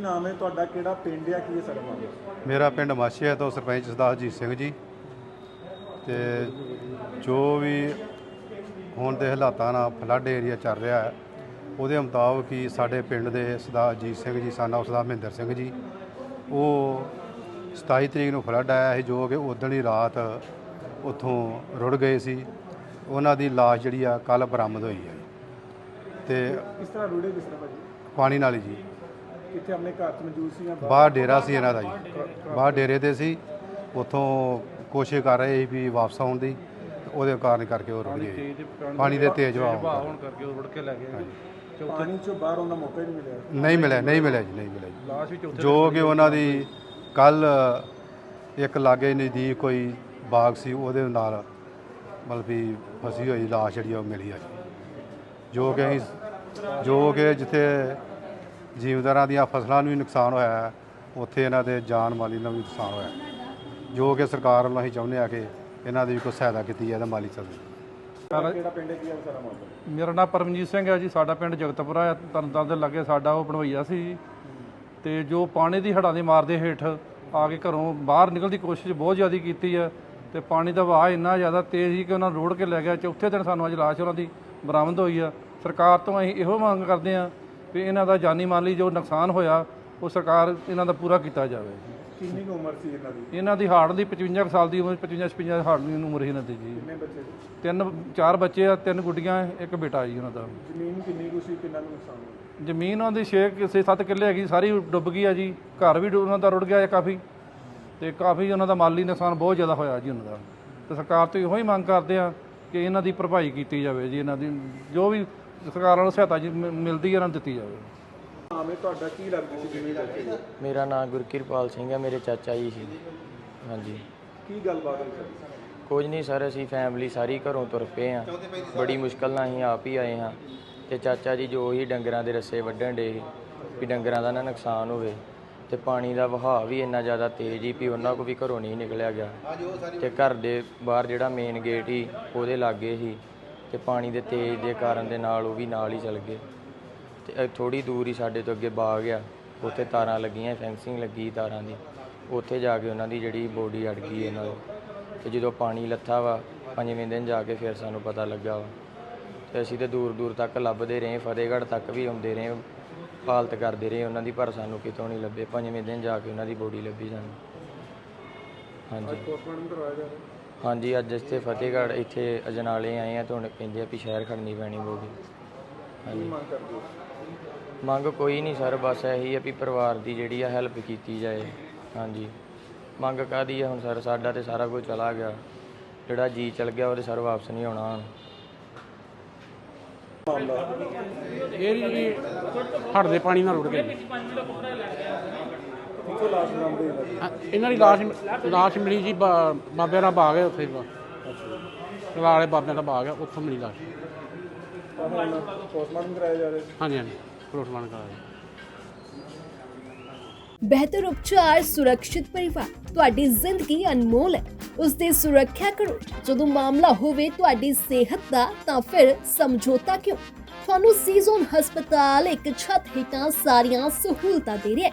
ਕੀ ਨਾਮ ਹੈ? ਤੁਹਾਡਾ ਕਿਹੜਾ ਪਿੰਡ ਆ? ਕੀ ਹੈ ਸਾਰਾ ਮਾਮਲਾ? ਮੇਰਾ ਪਿੰਡ ਮਾਛੀਆ ਤੋਂ ਸਰਪੰਚ ਸਰਦਾਰ ਅਜੀਤ ਸਿੰਘ ਜੀ। ਤੇ ਜੋ ਵੀ ਹੁਣ ਦੇ ਹਾਲਾਤਾਂ ਨਾਲ ਫਲੱਡ ਏਰੀਆ ਚੱਲ ਰਿਹਾ ਹੈ ਉਹਦੇ ਮੁਤਾਬਕ ਹੀ ਸਾਡੇ ਪਿੰਡ ਦੇ ਸਰਦਾਰ ਅਜੀਤ ਸਿੰਘ ਜੀ ਸਾਨਾ ਸਰਦਾਰ ਮਹਿੰਦਰ ਸਿੰਘ ਜੀ ਉਹ 27 ਤਰੀਕ ਨੂੰ ਫਲੱਡ ਆਇਆ ਸੀ ਜੋ ਕਿ ਉਦਣ ਹੀ ਰਾਤ ਉੱਥੋਂ ਰੁੜ ਗਏ ਸੀ। ਉਹਨਾਂ ਦੀ ਲਾਸ਼ ਜਿਹੜੀ ਆ ਕੱਲ ਬਰਾਮਦ ਹੋਈ ਹੈ। ਤੇ ਕਿਸ ਤਰ੍ਹਾਂ ਰੁੜੇ ਕਿਸ ਤਰ੍ਹਾਂ ਭਾਜੀ? ਪਾਣੀ ਨਾਲ ਹੀ ਜੀ। ਕਿੱਥੇ ਆਪਣੇ ਘਰ 'ਚ ਮੌਜੂਦ ਸੀ ਜਾਂ ਬਾਹਰ? ਡੇਰਾ ਸੀ ਇਹਨਾਂ ਦਾ ਜੀ। ਬਾਹਰ ਡੇਰੇ ਤੇ। ਸੀ। ਉੱਥੋਂ ਕੋਸ਼ਿਸ਼ ਕਰ ਰਹੇ ਸੀ ਵੀ ਵਾਪਸ ਆਉਣ ਦੀ। ਤੇ ਉਹਦੇ ਕਾਰਨ ਕਰਕੇ ਉਹ ਰੁੜ ਗਏ। ਪਾਣੀ ਦੇ ਤੇਜ਼ ਵਹਾਅ ਹੋਣ ਕਰਕੇ ਉਹ ਰੁੜ ਕੇ ਲੈ ਗਏ। ਪਾਣੀ 'ਚੋਂ ਬਾਹਰ ਆਉਣ ਦਾ ਮੌਕਾ ਹੀ ਨਹੀਂ ਮਿਲਿਆ। ਨਹੀਂ ਮਿਲਿਆ ਨਹੀਂ ਮਿਲਿਆ ਜੀ ਨਹੀਂ ਮਿਲਿਆ ਜੀ। ਲਾਸ਼ ਵੀ ਚੌਥੇ ਜੋ ਕਿ ਉਹਨਾਂ ਦੀ ਕੱਲ ਇੱਕ ਲਾਗੇ ਨਜ਼ਦੀਕ ਕੋਈ ਬਾਗ ਸੀ ਉਹਦੇ ਨਾਲ ਮਤਲਬ ਵੀ ਫਸੀ ਹੋਈ ਲਾਸ਼ ਜਿਹੜੀ ਆ ਉਹ ਮਿਲੀ ਆ ਜੀ। ਜੋ ਕਿ ਅਸੀਂ ਜੋ ਕਿ ਜਿੱਥੇ ਜੀਵਦਾਰਾਂ ਦੀਆਂ ਫਸਲਾਂ ਨੂੰ ਵੀ ਨੁਕਸਾਨ ਹੋਇਆ ਹੈ, ਉੱਥੇ ਇਹਨਾਂ ਦੇ ਜਾਨ ਮਾਲੀ ਨੂੰ ਵੀ ਨੁਕਸਾਨ ਹੋਇਆ ਹੈ। ਜੋ ਕਿ ਸਰਕਾਰ ਵੱਲੋਂ ਅਸੀਂ ਚਾਹੁੰਦੇ ਆ ਕਿ ਇਹਨਾਂ ਦੀ ਵੀ ਕੋਈ ਸਹਾਇਤਾ ਕੀਤੀ ਜਾਏ ਤਾਂ ਮਾਲੀ ਕਿਹੜਾ ਪਿੰਡ ਹੈ ਕੀ ਹੈ ਸਾਰਾ ਮਾਮਲਾ ਮੇਰਾ ਨਾਮ ਪਰਮਜੀਤ ਸਿੰਘ ਹੈ ਜੀ ਸਾਡਾ ਪਿੰਡ ਜਗਤਪੁਰਾ ਹੈ ਤਰਨਤਾਰਨ ਦੇ ਲਾਗੇ ਸਾਡਾ ਉਹ ਬਣਵਈਆ ਸੀ ਜੀ। ਤੇ ਜੋ ਪਾਣੀ ਦੀ ਹੜਾਂ ਦੀ ਮਾਰ ਦੇ ਹੇਠ ਆ ਕੇ ਘਰੋਂ ਬਾਹਰ ਨਿਕਲਣ ਦੀ ਕੋਸ਼ਿਸ਼ ਬਹੁਤ ਜ਼ਿਆਦਾ ਕੀਤੀ ਹੈ ਤੇ ਪਾਣੀ ਦਾ ਵਹਾਅ ਇੰਨਾ ਜ਼ਿਆਦਾ ਤੇਜ਼ ਸੀ ਕਿ ਉਹਨਾਂ ਨੂੰ ਰੋੜ ਕੇ ਲੈ ਗਿਆ ਚੌਥੇ ਦਿਨ ਸਾਨੂੰ ਅੱਜ ਲਾਸ਼ ਉਹਨਾਂ ਦੀ ਬਰਾਮਦ ਹੋਈ ਆ ਸਰਕਾਰ ਤੋਂ ਅਸੀਂ ਇਹੋ ਮੰਗ ਕਰਦੇ ਆ ਵੀ ਇਹਨਾਂ ਦਾ ਜਾਨੀ ਮਾਲੀ ਜੋ ਨੁਕਸਾਨ ਹੋਇਆ ਉਹ ਸਰਕਾਰ ਇਹਨਾਂ ਦਾ ਪੂਰਾ ਕੀਤਾ ਜਾਵੇ। ਕਿੰਨੀ ਕੁ ਉਮਰ ਸੀ ਇਹਨਾਂ ਦੀ? ਇਹਨਾਂ ਦੀ ਹਾਰਟ ਦੀ 55 ਕੁ ਸਾਲ ਦੀ ਉਮਰ 55 56 ਹਾਰਟ ਦੀ ਉਮਰ ਸੀ ਇਹਨਾਂ ਦੀ ਜੀ। ਕਿੰਨੇ ਬੱਚੇ ਸੀ? ਤਿੰਨ ਚਾਰ ਬੱਚੇ ਆ ਤਿੰਨ ਗੁੱਡੀਆਂ ਇੱਕ ਬੇਟਾ ਜੀ ਉਹਨਾਂ ਦਾ। ਜ਼ਮੀਨ ਕਿੰਨੀ ਕੁ ਸੀ ਕਿੰਨਾ ਨੁਕਸਾਨ ਹੋਇਆ? ਜ਼ਮੀਨ ਉਹਨਾਂ ਦੀ 6 6 7 ਕਿੱਲੇ ਹੈਗੀ ਸਾਰੀ ਡੁੱਬ ਗਈ ਆ ਜੀ। ਘਰ ਵੀ ਡੁ- ਉਹਨਾਂ ਦਾ ਰੁੜ ਗਿਆ ਹੈ ਕਾਫੀ। ਤੇ ਕਾਫੀ ਉਹਨਾਂ ਦਾ ਮਾਲੀ ਨੁਕਸਾਨ ਬਹੁਤ ਜ਼ਿਆਦਾ ਹੋਇਆ ਜੀ ਉਹਨਾਂ ਦਾ। ਤੇ ਸਰਕਾਰ ਤੋਂ ਇਹੋ ਹੀ ਮੰਗ ਕਰਦੇ ਆ ਕਿ ਇਹਨਾਂ ਦੀ ਭਰਪਾਈ ਕੀਤੀ ਜਾਵੇ ਜੀ ਇਹਨਾਂ ਦੀ ਜੋ ਵੀ ਸਰਕਾਰ ਵੱਲੋਂ ਸਹਾਇਤਾ ਜੀ ਮ- ਮਿਲਦੀ ਹੈ ਇਹਨਾਂ ਨੂੰ ਦਿੱਤੀ ਜਾਵੇ। ਹੈ ਤੁਹਾਡਾ ਕੀ ਲੱਗਦੀ ਸੀ ਜ਼ਮੀਨ ਬੱਚੇ ਦੀ ਮੇਰਾ ਨਾਮ ਗੁਰਕਿਰਪਾਲ ਸਿੰਘ ਹੈ ਮੇਰੇ ਚਾਚਾ ਜੀ ਸੀ। ਹਾਂਜੀ। ਕੀ ਗੱਲਬਾਤ ਹੋਈ ਸਰ ਕੁਝ ਨਹੀਂ ਸਰ ਅਸੀਂ ਫੈਮਿਲੀ ਸਾਰੀ ਘਰੋਂ ਤੁਰ ਪਏ ਆ। ਬੜੀ ਮੁਸ਼ਕਲ ਨਾਲ ਅਸੀਂ ਆਪ ਹੀ ਆਏ ਹਾਂ। ਤੇ ਚਾਚਾ ਜੀ ਜੋ ਹੀ ਡੰਗਰਾਂ ਦੇ ਰੱਸੇ ਵੱਢਣ ਡੇ ਵੀ ਡੰਗਰਾਂ ਦਾ ਨਾ ਨੁਕਸਾਨ ਹੋਵੇ ਤੇ ਪਾਣੀ ਦਾ ਵਹਾਅ ਵੀ ਇੰਨਾ ਜ਼ਿਆਦਾ ਤੇਜ਼ ਹੀ ਵੀ ਉਹਨਾਂ ਕੋ ਵੀ ਘਰੋਂ ਨਹੀਂ ਨਿਕਲਿਆ ਗਿਆ। ਤੇ ਘਰ ਦੇ ਬਾਹਰ ਜਿਹੜਾ ਮੇਨ ਗੇਟ ਹੀ ਉਹਦੇ ਲਾਗੇ ਹੀ ਤੇ ਪਾਣੀ ਦੇ ਤੇਜ਼ ਦੇ ਕਾਰਨ ਦੇ ਨਾਲ ਉਹ ਵੀ ਨਾਲ ਹੀ ਚਲ ਗਏ। ਤੇ ਥੋੜੀ ਦੂਰ ਹੀ ਸਾਡੇ ਤੋਂ ਅੱਗੇ ਬਾਗ ਆ। ਉੱਥੇ ਤਾਰਾਂ ਲੱਗੀਆਂ ਫੈਂਸਿੰਗ ਲੱਗੀ ਤਾਰਾਂ ਦੀ। ਉੱਥੇ ਜਾ ਕੇ ਉਹਨਾਂ ਦੀ ਜਿਹੜੀ ਬੋਡੀ ਅੜ ਗਈ ਇਹਨਾਂ ਦੀ। ਤੇ ਜਦੋਂ ਪਾਣੀ ਲੱਥਾ ਵਾ, ਪੰਜਵੇਂ ਦਿਨ ਜਾ ਕੇ ਫਿਰ ਸਾਨੂੰ ਪਤਾ ਲੱਗਾ ਵਾ। ਤੇ ਅਸੀਂ ਤੇ ਦੂਰ ਦੂਰ ਤੱਕ ਲੱਭਦੇ ਰਹੇ, ਫਤਿਹਗੜ੍ਹ ਤੱਕ ਵੀ ਆਉਂਦੇ ਰਹੇ ਹਾਲਤ ਕਰਦੇ ਰਹੇ ਉਹਨਾਂ ਦੀ, ਪਰ ਸਾਨੂੰ ਕਿਤੋਂ ਨਹੀਂ ਲੱਭੇ। ਪੰਜਵੇਂ ਦਿਨ ਜਾ ਕੇ ਉਹਨਾਂ ਦੀ ਬੋਡੀ ਲੱਭੀ ਸਾਨੂੰ। ਹਾਂਜੀ। ਪੋਸਟਮਾਰਟਮ ਕਰਵਾਇਆ ਜਾ ਰਿਹਾ ਹਾਂਜੀ ਅੱਜ ਇੱਥੇ ਫਤਿਹਗੜ੍ਹ ਇੱਥੇ ਅਜਨਾਲੇ ਆਏ ਆ ਤੇ ਹੁਣ ਕਹਿੰਦੇ ਆ ਵੀ ਸ਼ਹਿਰ ਖੜਨੀ ਪੈਣੀ ਬੋਡੀ ਹਾਂਜੀ। ਮੰਗ ਕਰਦੇ ਹੋ? ਮੰਗ ਕੋਈ ਨਹੀਂ ਸਰ ਬਸ ਇਹੀ ਹੈ ਵੀ ਪਰਿਵਾਰ ਦੀ ਜਿਹੜੀ ਆ ਹੈਲਪ ਕੀਤੀ ਜਾਏ। ਹਾਂਜੀ। ਮੰਗ ਕਾਦੀ ਆ ਹੁਣ ਸਰ? ਸਾਡਾ ਤੇ ਸਾਰਾ ਕੁਝ ਚਲਾ ਗਿਆ। ਜਿਹੜਾ ਜੀ ਚਲ ਗਿਆ ਉਹਦੇ ਸਰ ਵਾਪਸ ਨਹੀਂ ਆਉਣਾ ਹੁਣ। ਇਹ ਜੀ ਦੇ ਪਾਣੀ ਨਾਲ ਰੁੜ ਗਏ। ਹਾਂ, ਇਹਨਾਂ ਦੀ ਲਾਸ਼ ਲਾਸ਼ ਮਿਲੀ ਜੀ ਬਾ- ਬਾਬਿਆਂ ਦਾ ਬਾਗ ਹੈ ਉੱਥੇ ਕਲਾ ਵਾਲੇ ਬਾਬਿਆਂ ਦਾ ਬਾਗ ਹੈ ਉੱਥੋਂ ਮਿਲੀ ਲਾਸ਼। ਪੋਸਟਮਾਰਟਮ ਕਰਾਇਆ ਜਾ ਰਿਹਾ? ਹਾਂਜੀ ਹਾਂਜੀ ਪੋਸਟਮਾਰਟਮ ਕਰਾਇਆ ਬਿਹਤਰ ਉਪਚਾਰ ਸੁਰੱਖਿਅਤ ਪਰਿਵਾਰ ਤੁਹਾਡੀ ਜ਼ਿੰਦਗੀ ਅਨਮੋਲ ਹੈ। ਉਸ ਦੀ ਸੁਰੱਖਿਆ ਕਰੋ। ਜਦੋਂ ਮਾਮਲਾ ਹੋਵੇ ਤੁਹਾਡੀ ਸਿਹਤ ਦਾ ਤਾਂ ਫਿਰ ਸਮਝੌਤਾ ਕਿਉਂ? ਤੁਹਾਨੂੰ ਸੀਜ਼ਨ ਹਸਪਤਾਲ ਇੱਕ ਛੱਤ ਹੇਠਾਂ ਸਾਰੀਆਂ ਸਹੂਲਤਾਂ ਦੇ ਰਿਹਾ ਹੈ।